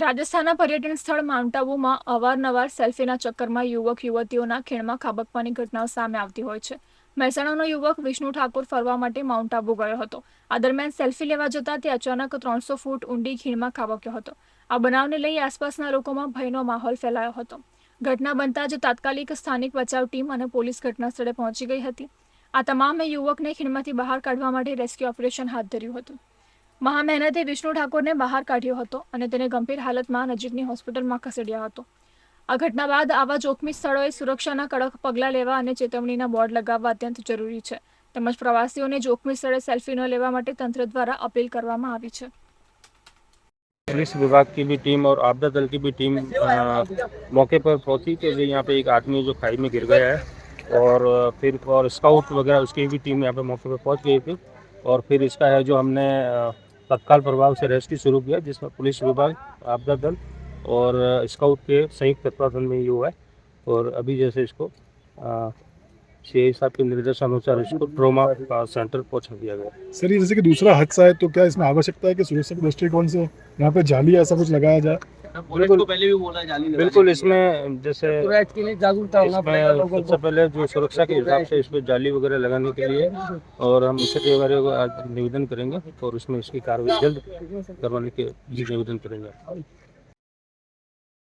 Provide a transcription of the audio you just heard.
રાજસ્થાનના પર્યટન સ્થળ માઉન્ટ આબુમાં અવારનવાર સેલ્ફીના ચક્કરમાં યુવક, યુવતીઓના ખીણમાં ખાબકવાની ઘટનાઓ સામે આવતી હોય છે. મહેસાણાનો યુવક વિષ્ણુ ઠાકોર ફરવા માટે માઉન્ટ આબુ ગયો હતો. આ દરમિયાન સેલ્ફી લેવા જતા તે અચાનક ત્રણસો ફૂટ ઊંડી ખીણમાં ખાબક્યો હતો. આ બનાવને લઈ આસપાસના લોકોમાં ભયનો માહોલ ફેલાયો હતો. ઘટના બનતા જ તાત્કાલિક સ્થાનિક બચાવ ટીમ અને પોલીસ ઘટના સ્થળે પહોંચી ગઈ હતી. આ તમામે યુવકને ખીણમાંથી બહાર કાઢવા માટે રેસ્ક્યુ ઓપરેશન હાથ ધર્યું હતું. મહા મહેનતે વિષ્ણુ ઠાકોરને બહાર કાઢ્યો હતો અને તેને ગંભીર હાલતમાં નજીકની હોસ્પિટલમાં ખસેડ્યો હતો આ ઘટના બાદ આવા જોખમી સ્થળોએ સુરક્ષાના કડક પગલાં લેવા અને ચેતવણીના બોર્ડ લગાવવા અત્યંત જરૂરી છે તેમજ પ્રવાસીઓને જોખમી સ્થળે સેલ્ફી ન લેવા માટે તંત્ર દ્વારા અપીલ કરવામાં આવી છે पुलिस विभाग की भी टीम और आपदा दल की भी टीम अ, मौके पर पहुंची तो ये यहाँ पे एक आदमी जो खाई में गिर गया है और अ, फिर और स्काउट वगैरह उसकी भी टीम यहाँ पे मौके पर पहुंच गई थी और फिर इसका है जो हमने अ, तत्काल प्रभाव से रेस्क्यू शुरू किया जिसमें पुलिस विभाग आपदा दल और अ, स्काउट के संयुक्त तत्वाधान में ये हुआ है और अभी जैसे इसको सी साहब के निर्देश अनुसार इसको ट्रोमा सेंटर पहुँचा दिया गया। सर ये जैसे कि दूसरा हादसा है तो क्या इसमें आवश्यकता है कि सुरक्षा के दृष्टिकोण से यहाँ पे जाली ऐसा कुछ लगाया जाए? बिल्कुल। पहले भी बोला जाली बिल्कुल इसमें जैसे तो इसके लिए जागरूकता होना सबसे पहले जो सुरक्षा के हिसाब से इसमें जाली वगैरह लगाने के लिए और हम इसके वगैरह को आज निवेदन करेंगे और उसमें इसकी कार्रवाई जल्द करवाने के लिए निवेदन करेंगे।